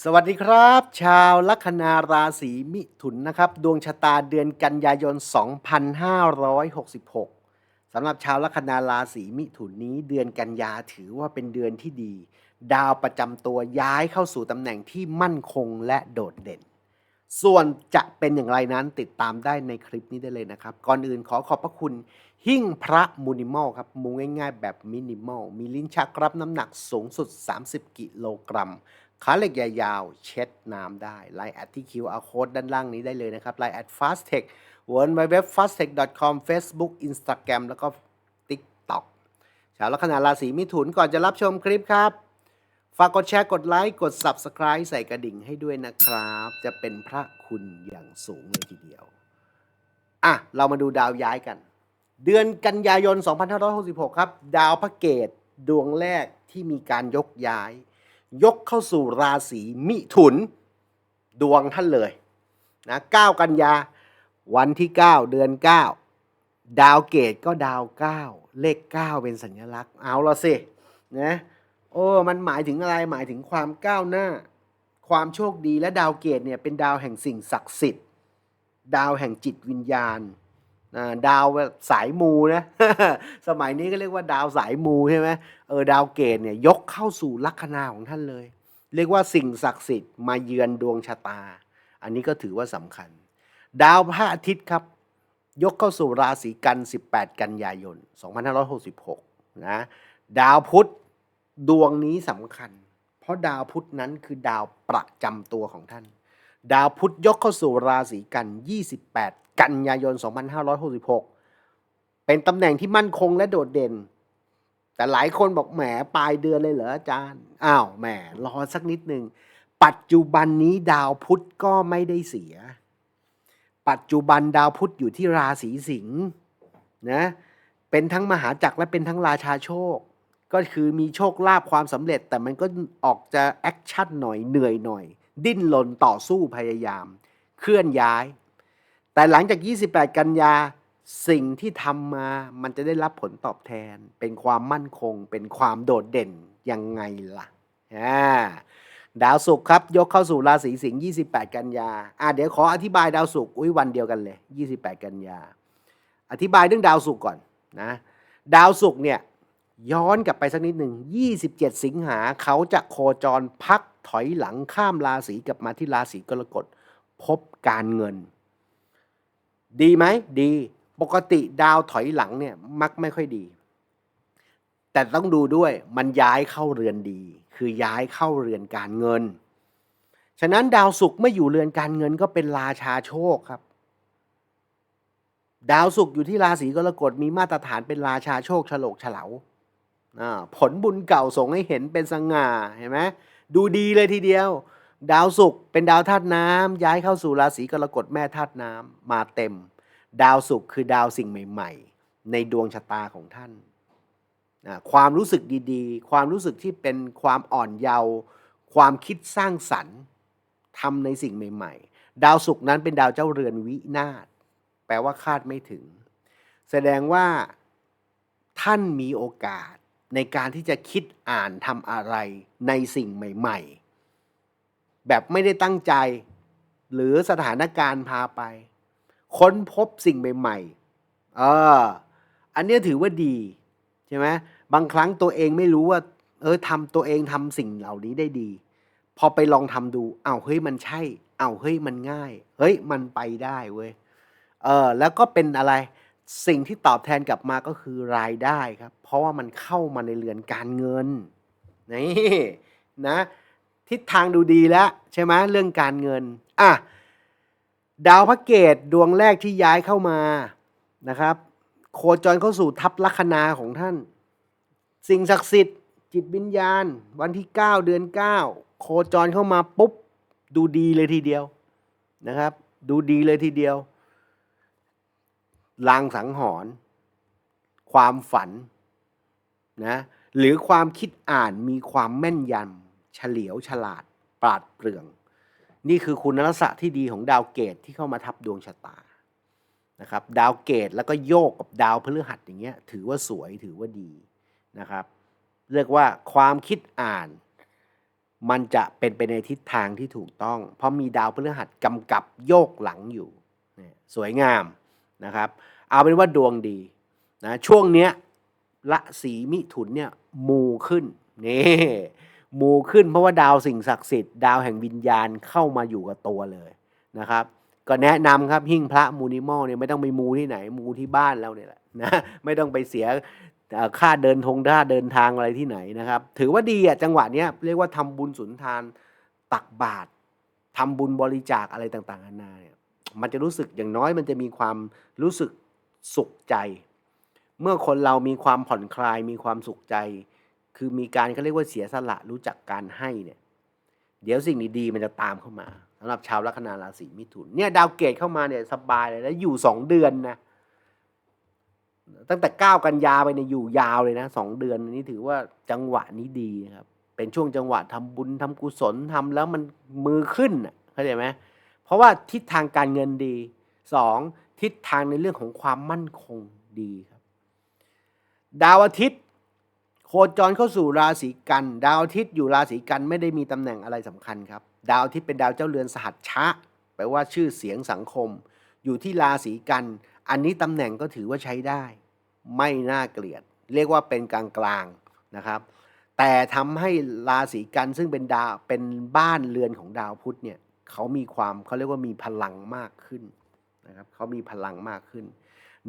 สวัสดีครับ ชาวลัคนาราศีมิถุนนะครับ ดวงชะตาเดือนกันยายน 2566 สำหรับชาวลัคนาราศีมิถุนนี้ เดือนกันยาถือว่าเป็นเดือนที่ดี ดาวประจำตัวย้ายเข้าสู่ตำแหน่งที่มั่นคงและโดดเด่น ส่วนจะเป็นอย่างไรนั้นติดตามได้ในคลิปนี้ได้เลยนะครับ ก่อนอื่นขอขอบพระคุณ หิ้งพระมูนิมอลครับมุงง่ายๆ แบบมินิมอลมีลิ้นชักรับน้ำหนักสูงสุด 30 กิโลกรัม ขาเหล็กยาวๆเช็ดน้ำได้ไลน์แอดที่ QR code ด้านล่างนี้ได้เลยนะครับไลน์แอด fastech w w w f a s t e c h c o m Facebook Instagram แล้วก็ TikTok ชาวลัคนาราศีมิถุนก่อนจะรับชมคลิปครับ ฝากกดแชร์กดไลค์กด Subscribe ใส่กระดิ่งให้ด้วยนะครับ จะเป็นพระคุณอย่างสูงเลยทีเดียว อะ เรามาดูดาวย้ายกัน เดือนกันยายน 2566 ครับ ดาวพระเกตดวงแรกที่มีการยกย้าย ยกเข้าสู่ราศีมิถุนดวงท่านเลยนะ9กันยาวันที่ 9 เดือน 9 ดาวเกตก็ดาว 9 เลข 9 เป็นสัญลักษณ์เอาละสินะโอ้มันหมายถึงอะไรหมายถึงความก้าวหน้า ความโชคดีและดาวเกตเนี่ยเป็นดาวแห่งสิ่งศักดิ์สิทธิ์ ดาวแห่งจิตวิญญาณ ดาวสายมูนะ สมัยนี้ก็เรียกว่าดาวสายมูใช่ไหมเออดาวเกตเนี่ยยกเข้าสู่ลัคนาของท่านเลย เรียกว่าสิ่งศักดิ์สิทธิ์มาเยือนดวงชะตา อันนี้ก็ถือว่าสำคัญ ดาวพระอาทิตย์ครับ ยกเข้าสู่ราศีกัน 18 กันยายน 2566 นะ ดาวพุธดวงนี้สำคัญ เพราะดาวพุธนั้นคือดาวประจำตัวของท่าน ดาวพุธยกเข้าสู่ราศีกัน 28 กันยายน 2566 เป็นตำแหน่งที่มั่นคงและโดดเด่น แต่หลายคนบอกแหมปลายเดือนเลยเหรออาจารย์ อ้าวแหมรอสักนิดหนึ่ง ปัจจุบันนี้ดาวพุธก็ไม่ได้เสีย ปัจจุบันดาวพุธอยู่ที่ราศีสิงห์นะเป็นทั้งมหาจักรและเป็นทั้งราชาโชค ก็คือมีโชคลาภความสำเร็จ แต่มันก็ออกจะแอคชั่นหน่อยเหนื่อยหน่อย ดิ้นรนต่อสู้พยายาม เคลื่อนย้าย แต่หลังจาก 28 กันยาสิ่งที่ทำมามันจะได้รับผลตอบแทน เป็นความมั่นคง เป็นความโดดเด่นยังไงล่ะอ่าดาวศุกร์ครับ ยกเข้าสู่ราศีสิงห์28 กันยาอ่าเดี๋ยวขออธิบายดาวศุกร์อุ้ยวันเดียวกันเลย 28 กันยา อธิบายเรื่องดาวศุกร์ก่อนนะ ดาวศุกร์เนี่ยย้อนกลับไปสักนิดหนึ่ง 27 สิงหาเขาจะโคจรพักถอยหลังข้ามราศีกลับมาที่ราศีกรกฎพบการเงิน ดีไหมดีปกติดาวถอยหลังเนี่ยมักไม่ค่อยดี แต่ต้องดูด้วยมันย้ายเข้าเรือนดี คือย้ายเข้าเรือนการเงิน ฉะนั้นดาวศุกร์ไม่อยู่เรือนการเงินก็เป็นราชาโชคครับ ดาวศุกร์อยู่ที่ราศีกรกฎมีมาตรฐานเป็นราชาโชคฉลกเฉลาอ่าผลบุญเก่าส่งให้เห็นเป็นสง่าเห็นไหมดูดีเลยทีเดียว ดาวศุกร์เป็นดาวธาตุน้ำย้ายเข้าสู่ราศีกรกฎแม่ธาตุน้ำมาเต็ม ดาวศุกร์คือดาวสิ่งใหม่ ๆ ในดวงชะตาของท่านอ่าความรู้สึกดีๆ ความรู้สึกที่เป็นความอ่อนเยาว์ความคิดสร้างสรรค์ทำในสิ่งใหม่ ๆ ดาวศุกร์นั้นเป็นดาวเจ้าเรือนวินาศแปลว่าคาดไม่ถึง แสดงว่าท่านมีโอกาสในการที่จะคิดอ่านทำอะไรในสิ่งใหม่ ๆ แบบไม่ได้ตั้งใจ หรือสถานการณ์พาไป ค้นพบสิ่งใหม่ๆเอออันนี้ถือว่าดีใช่ไหมบางครั้งตัวเองไม่รู้ว่า เออทำตัวเองทำสิ่งเหล่านี้ได้ดี พอไปลองทำดูอ้าวเฮ้ยมันใช่อ้าวเฮ้ยมันง่าย เฮ้ยมันไปได้เว้ยเออแล้วก็เป็นอะไรสิ่งที่ตอบแทนกลับมาก็คือรายได้ครับ เพราะว่ามันเข้ามาในเรือนการเงินนี่นะ ทิศทางดูดีแล้วใช่ไหมเรื่องการเงินอะดาวพระเกตดวงแรกที่ย้ายเข้ามานะครับ โคจรเข้าสู่ทัพลัคนาของท่าน สิ่งศักดิ์สิทธิ์ จิตวิญญาณ วันที่ 9 เดือน 9 โคจรเข้ามาปุ๊บ ดูดีเลยทีเดียวนะครับ ดูดีเลยทีเดียวลางสังหรณ์ความฝันนะหรือความคิดอ่านมีความแม่นยำ เฉลียวฉลาด ปราดเปรื่อง นี่คือคุณลักษณะที่ดีของดาวเกตที่เข้ามาทับดวงชะตานะครับดาวเกตแล้วก็โยกกับดาวพฤหัสอย่างเงี้ยถือว่าสวยถือว่าดีนะครับเรียกว่าความคิดอ่าน มันจะเป็นไปในทิศทางที่ถูกต้อง เพราะมีดาวพฤหัสกำกับโยกหลังอยู่สวยงามนะครับ เอาเป็นว่าดวงดีนะช่วงเนี้ยละสีมิถุนเนี่ยมูขึ้นนี่ มูขึ้นเพราะว่าดาวสิ่งศักดิ์สิทธิ์ดาวแห่งวิญญาณเข้ามาอยู่กับตัวเลยนะครับ ก็แนะนำครับหิ้งพระมูนิมอลเนี่ยไม่ต้องไปมูที่ไหนมูที่บ้านเราเนี่ยแหละนะไม่ต้องไปเสียค่าเดินทงค่าเดินทางอะไรที่ไหนนะครับ ถือว่าดีอะจังหวะเนี้ยเรียกว่าทำบุญสุนทานตักบาตรทำบุญบริจาคอะไรต่างๆนานาเนี่ยมันจะรู้สึกอย่างน้อยมันจะมีความรู้สึกสุขใจ เมื่อคนเรามีความผ่อนคลายมีความสุขใจ คือมีการเขาเรียกว่าเสียสละรู้จักการให้เนี่ย เดี๋ยวสิ่งดีๆมันจะตามเข้ามาสำหรับชาวลัคนาราศีมิถุนเนี่ยดาวเกตเข้ามาเนี่ยสบายเลยแล้วอยู่สองเดือนนะตั้งแต่ก้ากันยาไปเนี่ยอยู่ยาวเลยนะสองเดือนนี้ถือว่าจังหวะนี้ดีนะครับ เป็นช่วงจังหวะทำบุญทำกุศลทำแล้วมันมือขึ้นเข้าใจไหมเพราะว่าทิศทางการเงินดีสองทิศทางในเรื่องของความมั่นคงดีครับ ดาวอาทิตย์ คจรเข้าสู่ราศีกัน ดาวอาทิตย์อยู่ราศีกันไม่ได้มีตำแหน่งอะไรสำคัญครับ ดาวอาทิตย์เป็นดาวเจ้าเรือนสหัชชะแปลว่าชื่อเสียงสังคม อยู่ที่ราศีกัน อันนี้ตำแหน่งก็ถือว่าใช้ได้ ไม่น่าเกลียด เรียกว่าเป็นกลางกลางๆนะครับ แต่ทำให้ราศีกันซึ่งเป็นดาวเป็นบ้านเรือนของดาวพุธเนี่ยเขามีความเขาเรียกว่ามีพลังมากขึ้นนะครับเขามีพลังมากขึ้น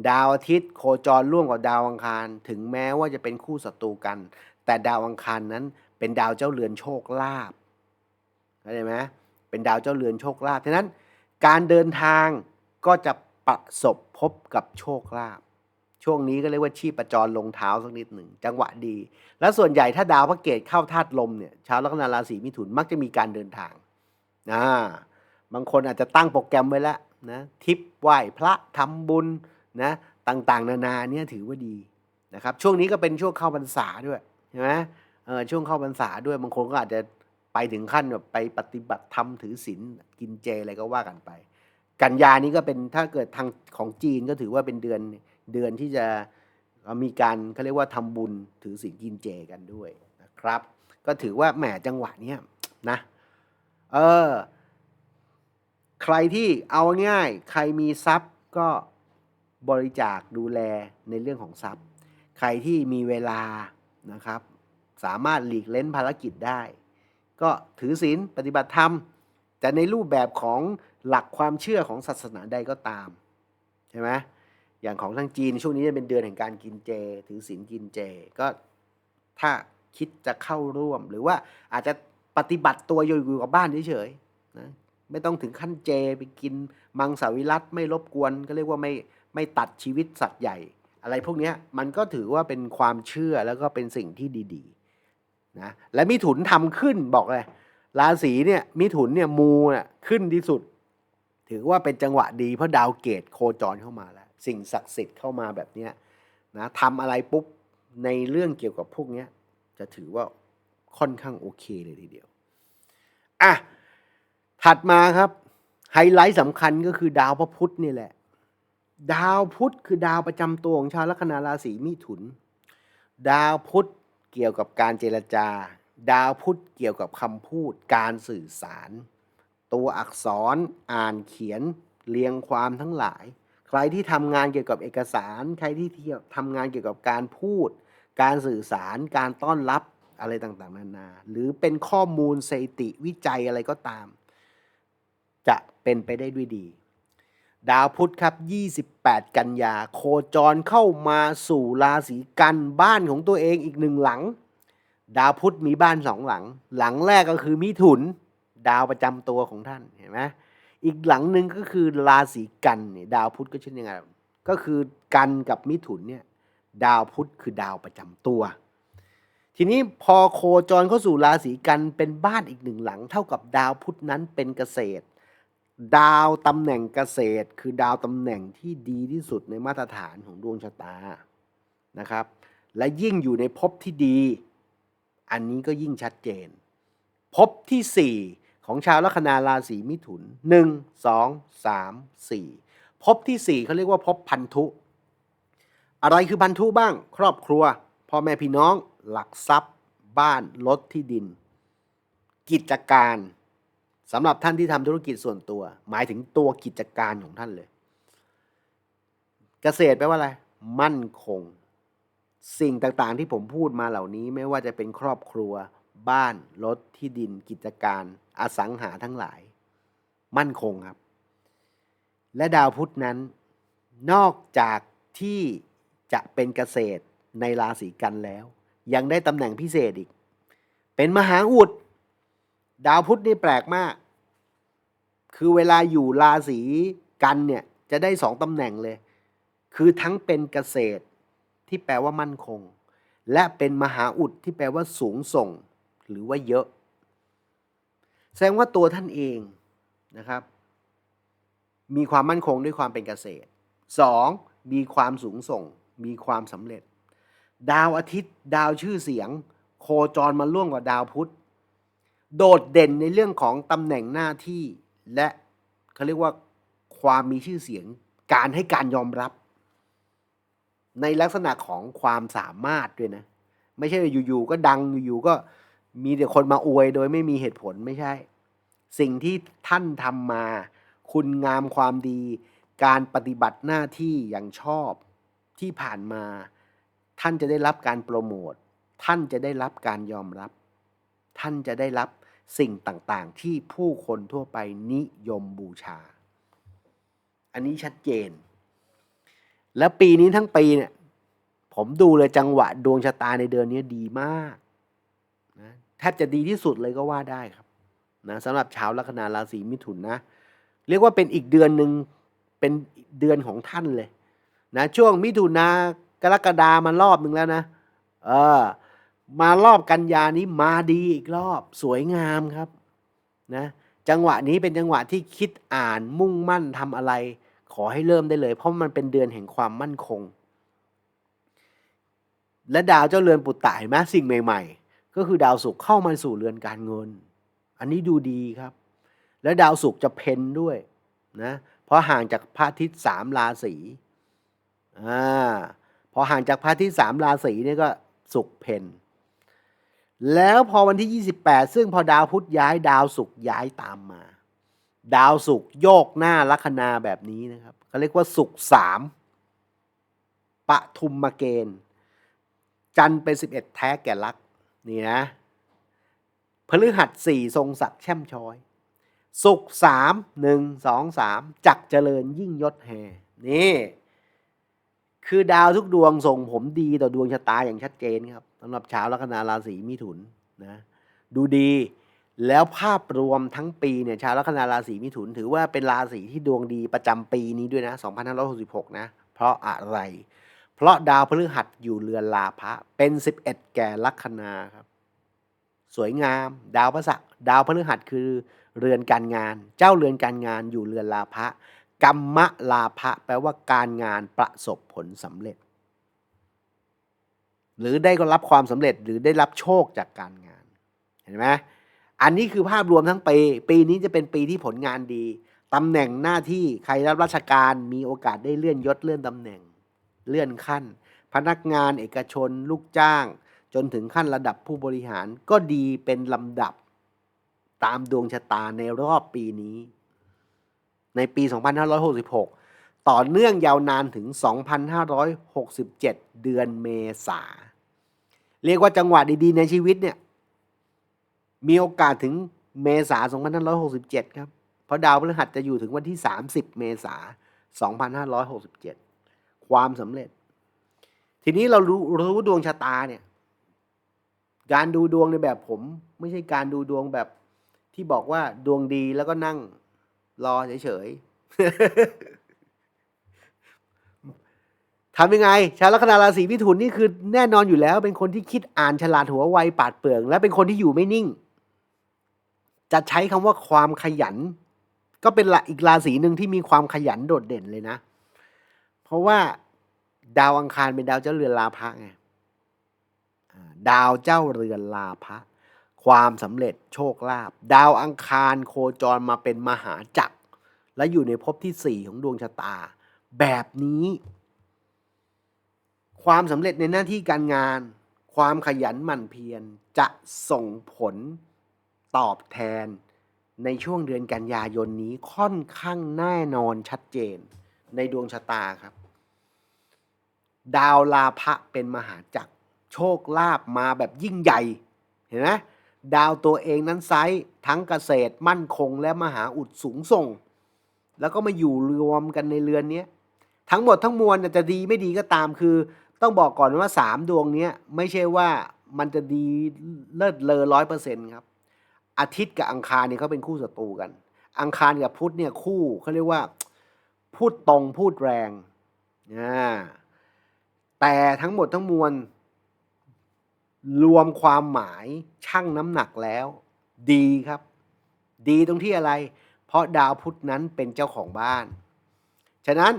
ดาวอาทิตย์โคจรร่วมกับดาวอังคาร ถึงแม้ว่าจะเป็นคู่ศัตรูกัน แต่ดาวอังคารนั้นเป็นดาวเจ้าเรือนโชคลาภเข้าใจไหมเป็นดาวเจ้าเรือนโชคลาภฉะนั้นการเดินทางก็จะประสบพบกับโชคลาภช่วงนี้ก็เรียกว่าชีพจรลงเท้าสักนิดหนึ่งจังหวะดี แล้วส่วนใหญ่ถ้าดาวพระเกตเข้าธาตุลมเนี่ยชาวลัคนาราศีมิถุนมักจะมีการเดินทางอ่าบางคนอาจจะตั้งโปรแกรมไว้แล้วนะทิปไหว้พระทำบุญ นะต่างๆ นานาเนี่ยถือว่าดีนะครับช่วงนี้ก็เป็นช่วงเข้าพรรษาด้วยใช่ไหมเออช่วงเข้าพรรษาด้วยบางคนก็อาจจะไปถึงขั้นแบบไปปฏิบัติธรรมถือศีลกินเจอะไรก็ว่ากันไป กันยานี้ก็เป็นถ้าเกิดทางของจีนก็ถือว่าเป็นเดือนเดือนที่จะมีการเขาเรียกว่าทำบุญถือศีลกินเจกันด้วยนะครับ ก็ถือว่าแหมจังหวะเนี้ยนะเออใครที่เอาง่าย ใครมีทรัพย์ก็ บริจาคดูแลในเรื่องของทรัพย์ ใครที่มีเวลานะครับ สามารถหลีกเล้นภารกิจได้ ก็ถือศีลปฏิบัติธรรม แต่ในรูปแบบของหลักความเชื่อของศาสนาใดก็ตามใช่ไหมอย่างของทางจีนช่วงนี้จะเป็นเดือนแห่งการกินเจ ถือศีลกินเจก็ถ้าคิดจะเข้าร่วม หรือว่าอาจจะปฏิบัติตัวอยู่กับบ้านเฉยๆนะไม่ต้องถึงขั้นเจไปกินมังสวิรัตไม่รบกวน ก็เรียกว่าไม่ ไม่ตัดชีวิตสัตว์ใหญ่ อะไรพวกนี้มันก็ถือว่าเป็นความเชื่อแล้วก็เป็นสิ่งที่ดีๆนะและมิถุนทำขึ้นบอกเลยราศีเนี่ยมิถุนเนี่ยมูเนี่ยขึ้นที่สุด ถือว่าเป็นจังหวะดีเพราะดาวเกตโคจรเข้ามาแล้ว สิ่งศักดิ์สิทธิ์เข้ามาแบบเนี้ยนะทำอะไรปุ๊บในเรื่องเกี่ยวกับพวกนี้จะถือว่าค่อนข้างโอเคเลยทีเดียวอะถัดมาครับไฮไลท์สำคัญก็คือดาวพระพุธนี่แหละ ดาวพุธคือดาวประจำตัวของชาวลัคนาราศีมิถุน ดาวพุธเกี่ยวกับการเจรจา ดาวพุธเกี่ยวกับคำพูด การสื่อสาร ตัวอักษรอ่านเขียน เรียงความทั้งหลาย ใครที่ทำงานเกี่ยวกับเอกสาร ใครที่เที่ยวทำงานเกี่ยวกับการพูด การสื่อสาร การต้อนรับอะไรต่างๆนานา หรือเป็นข้อมูลสถิติวิจัยอะไรก็ตาม จะเป็นไปได้ด้วยดี ดาวพุธครับ 28 กันยา โคจรเข้ามาสู่ราศีกันบ้านของตัวเองอีกหนึ่งหลัง ดาวพุธมีบ้านสองหลัง หลังแรกก็คือมิถุน ดาวประจำตัวของท่านเห็นไหมอีกหลังหนึ่งก็คือราศีกันเนี่ยดาวพุธก็เช่นยังไงก็คือกันกับมิถุนเนี่ยดาวพุธคือดาวประจำตัว ทีนี้พอโคจรเข้าสู่ราศีกันเป็นบ้านอีกหนึ่งหลัง เท่ากับดาวพุธนั้นเป็นเกษตร ดาวตำแหน่งเกษตร คือดาวตำแหน่งที่ดีที่สุดในมาตรฐานของดวงชะตานะครับ และยิ่งอยู่ในภพที่ดี อันนี้ก็ยิ่งชัดเจนภพที่ 4 ของชาวลัคนาราศีมิถุน 1 2 3 4ภพที่ 4เขาเรียกว่าภพพันธุ อะไรคือพันธุบ้าง ครอบครัวพ่อแม่พี่น้อง หลักทรัพย์ บ้านรถที่ดิน กิจการ สำหรับท่านที่ทำธุรกิจส่วนตัว หมายถึงตัวกิจการของท่านเลย เกษตรแปลว่าอะไร มั่นคง สิ่งต่างๆที่ผมพูดมาเหล่านี้ไม่ว่าจะเป็นครอบครัว บ้าน รถ ที่ดิน กิจการ อสังหาทั้งหลาย มั่นคงครับ และดาวพุธนั้น นอกจากที่จะเป็นเกษตรในราศีกันแล้ว ยังได้ตำแหน่งพิเศษอีก เป็นมหาอุด ดาวพุธนี่แปลกมาก คือเวลาอยู่ราศีกันเนี่ย จะได้สองตำแหน่งเลย คือทั้งเป็นเกษตรที่แปลว่ามั่นคง และเป็นมหาอุดที่แปลว่าสูงส่ง หรือว่าเยอะ แสดงว่าตัวท่านเองนะครับ มีความมั่นคงด้วยความเป็นเกษตร 2. มีความสูงส่ง มีความสำเร็จ ดาวอาทิตย์ ดาวชื่อเสียง โคจรมาร่วมกับดาวพุธ โดดเด่นในเรื่องของตำแหน่งหน้าที่ และเขาเรียกว่าความมีชื่อเสียง การให้การยอมรับ ในลักษณะของความสามารถด้วยนะ ไม่ใช่อยู่ๆก็ดังอยู่ๆก็มีแต่คนมาอวยโดยไม่มีเหตุผลไม่ใช่ สิ่งที่ท่านทำมา คุณงามความดี การปฏิบัติหน้าที่อย่างชอบที่ผ่านมา ท่านจะได้รับการโปรโมทท่านจะได้รับการยอมรับ ท่านจะได้รับ สิ่งต่างๆ ที่ผู้คนทั่วไปนิยมบูชา อันนี้ชัดเจน แล้วปีนี้ทั้งปีเนี่ย ผมดูเลยจังหวะดวงชะตาในเดือนนี้ดีมากนะแทบจะดีที่สุดเลยก็ว่าได้ครับนะสำหรับชาวลัคนาราศีมิถุนนะ เรียกว่าเป็นอีกเดือนหนึ่งเป็นเดือนของท่านเลยนะช่วงมิถุนากรกฎามารอบหนึ่งแล้วนะ เออ มารอบกันยานี้มาดีอีกรอบสวยงามครับนะจังหวะนี้เป็นจังหวะที่คิดอ่านมุ่งมั่นทำอะไร ขอให้เริ่มได้เลย เพราะมันเป็นเดือนแห่งความมั่นคง และดาวเจ้าเรือนปุตตะเห็นไหมสิ่งใหม่ ๆ ก็คือดาวศุกร์เข้ามาสู่เรือนการเงิน อันนี้ดูดีครับ และดาวศุกร์จะเพนด้วยนะเพราะห่างจากพระอาทิตย์สามราศีอ่าพอห่างจากพระอาทิตย์สามราศีเนี่ยก็ศุกร์เพน แล้วพอวันที่ 28 ซึ่งพอดาวพุธย้ายดาวศุกร์ย้ายตามมา ดาวศุกร์โยกหน้าลัคนาแบบนี้นะครับเขาเรียกว่าศุกร์สามปะทุมมาเกณฑ์ จันเป็น 11 แท้แก่ลักนี่นะพฤหัสสี่ทรงศักดิ์แช่มช้อย ศุกร์สามหนึ่งสองสามจักเจริญยิ่งยศแห่นี่ คือดาวทุกดวงส่งผมดีต่อดวงชะตาอย่างชัดเจนครับ สำหรับชาวลัคนาราศีมิถุนนะดูดีแล้วภาพรวมทั้งปีเนี่ยชาวลัคนาราศีมิถุน ถือว่าเป็นราศีที่ดวงดีประจำปีนี้ด้วยนะ2566 นะ เพราะอะไร เพราะดาวพฤหัสอยู่เรือนลาภะเป็น 11 แก่ลัคนาครับสวยงาม ดาวพระศักดิ์ดาวพฤหัสคือเรือนการงาน เจ้าเรือนการงานอยู่เรือนลาภะกรรมะลาภะแปลว่าการงานประสบผลสำเร็จ หรือได้รับความสำเร็จหรือได้รับโชคจากการงาน เห็นไหมอันนี้คือภาพรวมทั้งปี ปีนี้จะเป็นปีที่ผลงานดีตำแหน่งหน้าที่ใครรับราชการมีโอกาสได้เลื่อนยศเลื่อนตำแหน่ง เลื่อนขั้น พนักงานเอกชน ลูกจ้าง จนถึงขั้นระดับผู้บริหารก็ดีเป็นลำดับ ตามดวงชะตาในรอบปีนี้ ในปี 2566 ต่อเนื่องยาวนานถึง 2,567 เดือนเมษา เรียกว่าจังหวะดีๆ ในชีวิตเนี่ย มีโอกาสถึงเมษา 2567 ครับ เพราะดาวพฤหัสจะอยู่ถึงวันที่ 30 เมษา 2567 ความสำเร็จ ทีนี้เรารู้รู้ดวงชะตาเนี่ย การดูดวงในแบบผม ไม่ใช่การดูดวงแบบที่บอกว่าดวงดีแล้วก็นั่งรอเฉยๆ ทำยังไง ชาวลัคนาราศีมิถุนนี่คือแน่นอนอยู่แล้ว เป็นคนที่คิดอ่านฉลาดหัวไวปาดเปลือง และเป็นคนที่อยู่ไม่นิ่ง จะใช้คำว่าความขยัน ก็เป็นละอีกราศีหนึ่งที่มีความขยันโดดเด่นเลยนะ เพราะว่าดาวอังคารเป็นดาวเจ้าเรือนลาภะไงดาวเจ้าเรือนลาภะความสำเร็จโชคลาภดาวอังคารโคจรมาเป็นมหาจักร และอยู่ในภพที่สี่ของดวงชะตา แบบนี้ ความสำเร็จในหน้าที่การงาน ความขยันหมั่นเพียรจะส่งผลตอบแทนในช่วงเดือนกันยายนนี้ค่อนข้างแน่นอนชัดเจนในดวงชะตาครับ ดาวลาภะเป็นมหาจักร โชคลาภมาแบบยิ่งใหญ่ เห็นไหมดาวตัวเองนั้นไซส์ทั้งเกษตรมั่นคงและมหาอุดสูงส่ง แล้วก็มาอยู่รวมกันในเรือนนี้ทั้งหมดทั้งมวลจะดีไม่ดีก็ตามคือ ต้องบอกก่อนว่าสามดวงนี้ไม่ใช่ว่ามันจะดีเลิศเลอร้อยเปอร์เซ็นต์ครับอาทิตย์กับอังคารเนี่ยเขาเป็นคู่ศัตรูกัน อังคารกับพุธเนี่ยคู่เขาเรียกว่า พูดตรงพูดแรงอ่าแต่ทั้งหมดทั้งมวล รวมความหมายชั่งน้ำหนักแล้ว ดีครับ ดีตรงที่อะไร เพราะดาวพุธนั้นเป็นเจ้าของบ้าน ฉะนั้น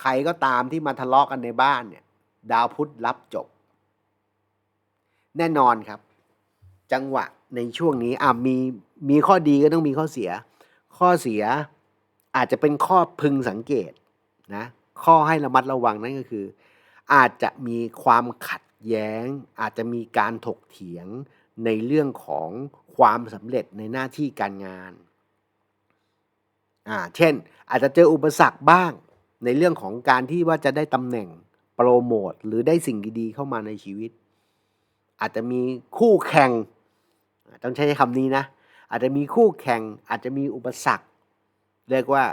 ใครก็ตามที่มาทะเลาะกันในบ้านเนี่ย ดาวพุธรับจบ แน่นอนครับ จังหวะในช่วงนี้อะมีมีข้อดีก็ต้องมีข้อเสีย ข้อเสียอาจจะเป็นข้อพึงสังเกตนะข้อให้ระมัดระวังนั่นก็คือ อาจจะมีความขัดแย้ง อาจจะมีการถกเถียงในเรื่องของความสำเร็จในหน้าที่การงานอ่าเช่น อาจจะเจออุปสรรคบ้างในเรื่องของการที่ว่าจะได้ตำแหน่ง โปรโมทหรือได้สิ่งดีๆเข้ามาในชีวิต อาจจะมีคู่แข่ง ต้องใช้คำนี้นะ อาจจะมีคู่แข่ง อาจจะมีอุปสรรค เรียกว่า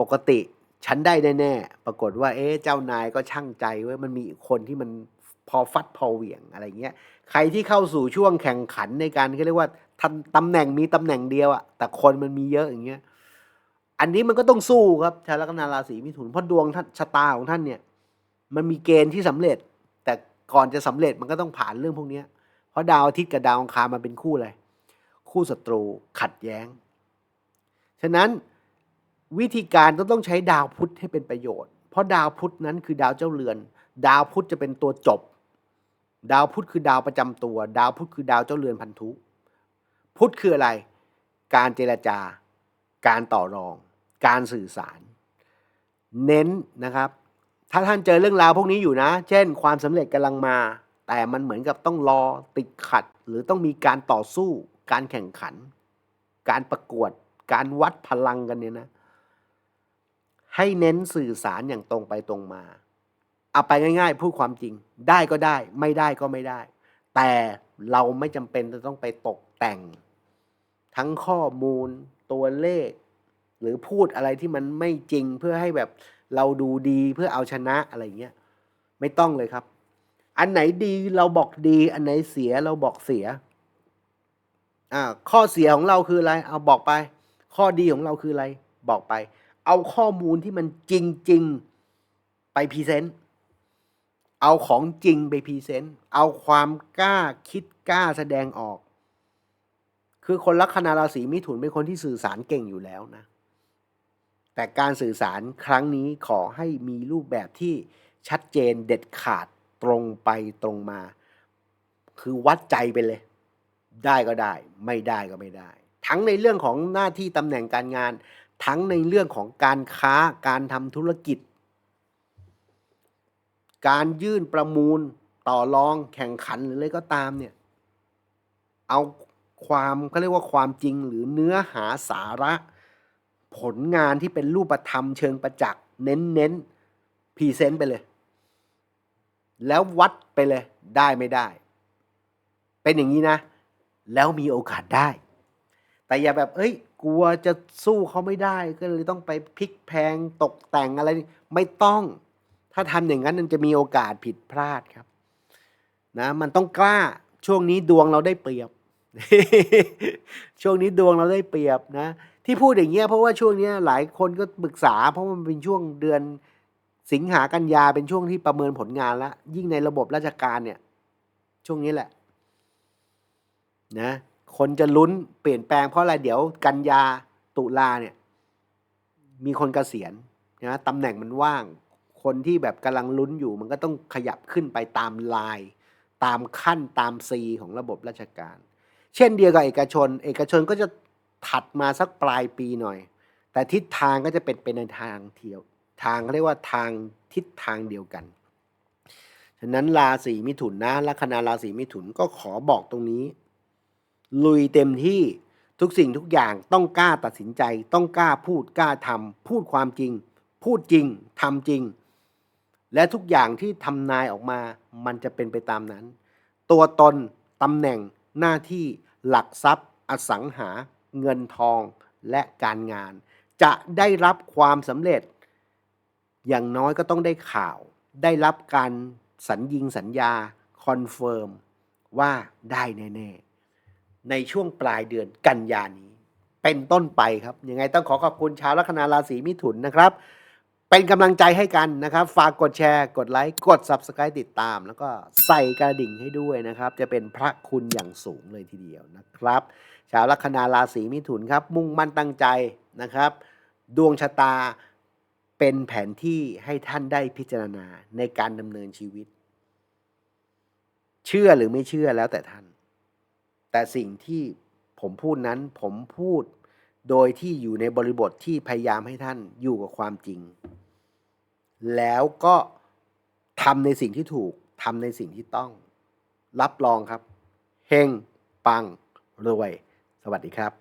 ปกติฉันได้แน่ๆปรากฏว่า เอ๊ะเจ้านายก็ช่างใจไว้ยมันมีคนที่มันพอฟัดพอเหวี่ยงอะไรเงี้ย ใครที่เข้าสู่ช่วงแข่งขันในการเขาเรียกว่าตำแหน่งมีตำแหน่งเดียวอะแต่คนมันมีเยอะอย่างเงี้ย อันนี้มันก็ต้องสู้ครับชาวลัคนาราศีมิถุนเพราะดวงท่านชะตาของท่านเนี่ย มันมีเกณฑ์ที่สำเร็จ แต่ก่อนจะสำเร็จมันก็ต้องผ่านเรื่องพวกนี้เพราะดาวอาทิตย์กับดาวอังคารมันเป็นคู่อะไรคู่ศัตรูขัดแย้ง ฉะนั้นวิธีการก็ต้องใช้ดาวพุธให้เป็นประโยชน์ เพราะดาวพุธนั้นคือดาวเจ้าเรือน ดาวพุธจะเป็นตัวจบ ดาวพุธคือดาวประจำตัว ดาวพุธคือดาวเจ้าเรือนพันธุ พุธคืออะไร การเจรจา การต่อรอง การสื่อสาร เน้นนะครับ ถ้าท่านเจอเรื่องราวพวกนี้อยู่นะ เช่น ความสำเร็จกำลังมา แต่มันเหมือนกับต้องรอติดขัด หรือต้องมีการต่อสู้ การแข่งขัน การประกวด การวัดพลังกันเนี่ยนะ ให้เน้นสื่อสารอย่างตรงไปตรงมา เอาไปง่ายๆ พูดความจริง ได้ก็ได้ ไม่ได้ก็ไม่ได้ แต่เราไม่จำเป็นจะต้องไปตกแต่ง ทั้งข้อมูลตัวเลข หรือพูดอะไรที่มันไม่จริงเพื่อให้แบบ เราดูดีเพื่อเอาชนะอะไรเงี้ยไม่ต้องเลยครับ อันไหนดีเราบอกดี อันไหนเสียเราบอกเสียอ่าข้อเสียของเราคืออะไร เอาบอกไป ข้อดีของเราคืออะไร บอกไป เอาข้อมูลที่มันจริง ๆ ไปพรีเซนต์เอาของจริงไปพรีเซนต์เอาความกล้าคิดกล้าแสดงออก คือคนลัคนาราศีมิถุนเป็นคนที่สื่อสารเก่งอยู่แล้วนะ แต่การสื่อสารครั้งนี้ขอให้มีรูปแบบที่ชัดเจนเด็ดขาดตรงไปตรงมา คือวัดใจไปเลย ได้ก็ได้ ไม่ได้ก็ไม่ได้ ทั้งในเรื่องของหน้าที่ตำแหน่งการงาน ทั้งในเรื่องของการค้าการทำธุรกิจ การยื่นประมูลต่อรองแข่งขันหรืออะไรก็ตามเนี่ยเอาความเขาเรียกว่าความจริงหรือเนื้อหาสาระ ผลงานที่เป็นรูปธรรมเชิงประจักษ์เน้นเน้นพรีเซนต์ไปเลย แล้ววัดไปเลยได้ไม่ได้ เป็นอย่างนี้นะ แล้วมีโอกาสได้ แต่อย่าแบบ เอ้ย กลัวจะสู้เขาไม่ได้ก็เลยต้องไปพลิกแพงตกแต่งอะไรไม่ต้อง ถ้าทำอย่างนั้นมันจะมีโอกาสผิดพลาดครับ นะ มันต้องกล้าช่วงนี้ดวงเราได้เปรียบ ช่วงนี้ดวงเราได้เปรียบนะ ที่พูดอย่างเงี้ยเพราะว่าช่วงเนี้ยหลายคนก็ปรึกษา เพราะมันเป็นช่วงเดือนสิงหากันยาเป็นช่วงที่ประเมินผลงานแล้วยิ่งในระบบราชการเนี่ย ช่วงนี้แหละ นะ คนจะลุ้นเปลี่ยนแปลงเพราะอะไรเดี๋ยวกันยาตุลาเนี่ย มีคนเกษียณนะตำแหน่งมันว่าง คนที่แบบกำลังลุ้นอยู่ มันก็ต้องขยับขึ้นไปตามลาย ตามขั้นตามซีของระบบราชการ เช่นเดียวกับเอกชน เอกชนก็จะถัดมาสักปลายปีหน่อย แต่ทิศทางก็จะเป็นเป็นในทางเที่ยวทางเขาเรียกว่าทางทิศทางเดียวกัน ฉะนั้นราศีมิถุนนะลัคนาราศีมิถุนก็ขอบอกตรงนี้ ลุยเต็มที่ทุกสิ่งทุกอย่างต้องกล้าตัดสินใจ ต้องกล้าพูดกล้าทำพูดความจริง พูดจริงทำจริง และทุกอย่างที่ทำนายออกมา มันจะเป็นไปตามนั้น ตัวตนตำแหน่ง หน้าที่หลักทรัพย์ อสังหา เงินทองและการงาน จะได้รับความสำเร็จ อย่างน้อยก็ต้องได้ข่าว ได้รับการสัญญิงสัญญาคอนเฟิร์มว่าได้แน่ ๆ ในช่วงปลายเดือนกันยานี้ เป็นต้นไปครับ ยังไงต้องขอขอบคุณชาวลัคนาราศีมิถุนนะครับ เป็นกำลังใจให้กันนะครับ ฝากกดแชร์ กดไลค์ กด Subscribe ติดตาม แล้วก็ใส่กระดิ่งให้ด้วยนะครับ จะเป็นพระคุณอย่างสูงเลยทีเดียวนะครับ ชาวลัคนาราศีมิถุนครับ มุ่งมั่นตั้งใจนะครับ ดวงชะตาเป็นแผนที่ให้ท่านได้พิจารณาในการดำเนินชีวิต เชื่อหรือไม่เชื่อแล้วแต่ท่าน แต่สิ่งที่ผมพูดนั้นผมพูดโดยที่อยู่ในบริบทที่พยายามให้ท่านอยู่กับความจริง แล้วก็ทำในสิ่งที่ถูกทำในสิ่งที่ต้อง รับรองครับ เฮงปังรวย สวัสดีครับ